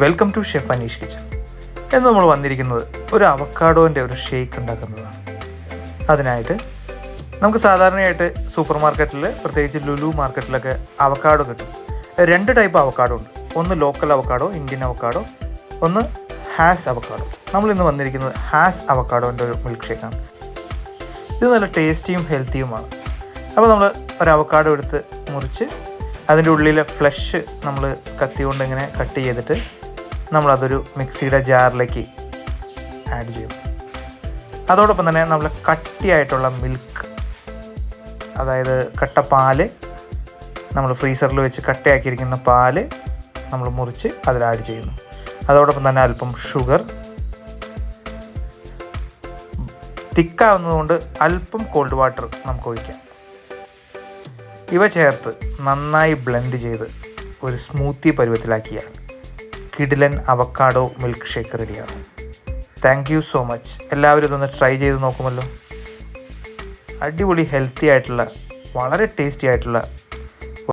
Welcome to chef Aneesh kitchen എന്ന് നമ്മൾ വന്നിരിക്കുന്നത് ഒരു അവക്കാഡോന്റെ ഒരു ഷേക്ക് ഉണ്ടാക്കുന്നതാണ്. അതിനായിട്ട് നമുക്ക് സാധാരണയായിട്ട് സൂപ്പർ മാർക്കറ്റിൽ പ്രത്യേകിച്ച് ലുലു മാർക്കറ്റിലൊക്കെ അവക്കാഡോ കിട്ടും. രണ്ട് ടൈപ്പ് അവക്കാഡോ ഉണ്ട്. ഒന്ന് ലോക്കൽ അവക്കാഡോ ഇന്ത്യൻ അവക്കാഡോ ഒന്ന് ഹാസ് അവക്കാഡോ നമ്മൾ ഇന്ന് വന്നിരിക്കുന്നത് ഹാസ് അവക്കാഡോന്റെ ഒരു മിൽക്ക് ഷേക്കാണ് ഇത് നല്ല ടേസ്റ്റിയും ഹെൽത്തിയുമാണ്. അപ്പോൾ നമ്മൾ ഒരു അവക്കാഡോ എടുത്ത് മുറിച്ച് അതിന്റെ ഉള്ളിലെ ഫ്ലഷ് നമ്മൾ കത്തി കൊണ്ട് ഇങ്ങനെ കട്ട് ചെയ്തിട്ട് നമ്മളതൊരു മിക്സിയുടെ ജാറിലേക്ക് ആഡ് ചെയ്യും. അതോടൊപ്പം തന്നെ നമ്മൾ കട്ടിയായിട്ടുള്ള മിൽക്ക് അതായത് കട്ട പാൽ നമ്മൾ ഫ്രീസറിൽ വെച്ച് കട്ടയാക്കിയിരിക്കുന്ന പാൽ നമ്മൾ മുറിച്ച് അതിൽ ആഡ് ചെയ്യുന്നു. അതോടൊപ്പം തന്നെ അല്പം ഷുഗർ തിക്കാവുന്നതുകൊണ്ട് അല്പം കോൾഡ് വാട്ടർ നമുക്ക് ഒഴിക്കാം. ഇവ ചേർത്ത് നന്നായി ബ്ലെൻഡ് ചെയ്ത് ഒരു സ്മൂത്തി പരുവത്തിലാക്കിയാൽ കിഡിലൻ അവക്കാഡോ മിൽക്ക് ഷേക്ക് റെഡിയാണ്. താങ്ക് യു സോ മച്ച് എല്ലാവരും ഇതൊന്ന് ട്രൈ ചെയ്ത് നോക്കുമല്ലോ. അടിപൊളി ഹെൽത്തി ആയിട്ടുള്ള വളരെ ടേസ്റ്റി ആയിട്ടുള്ള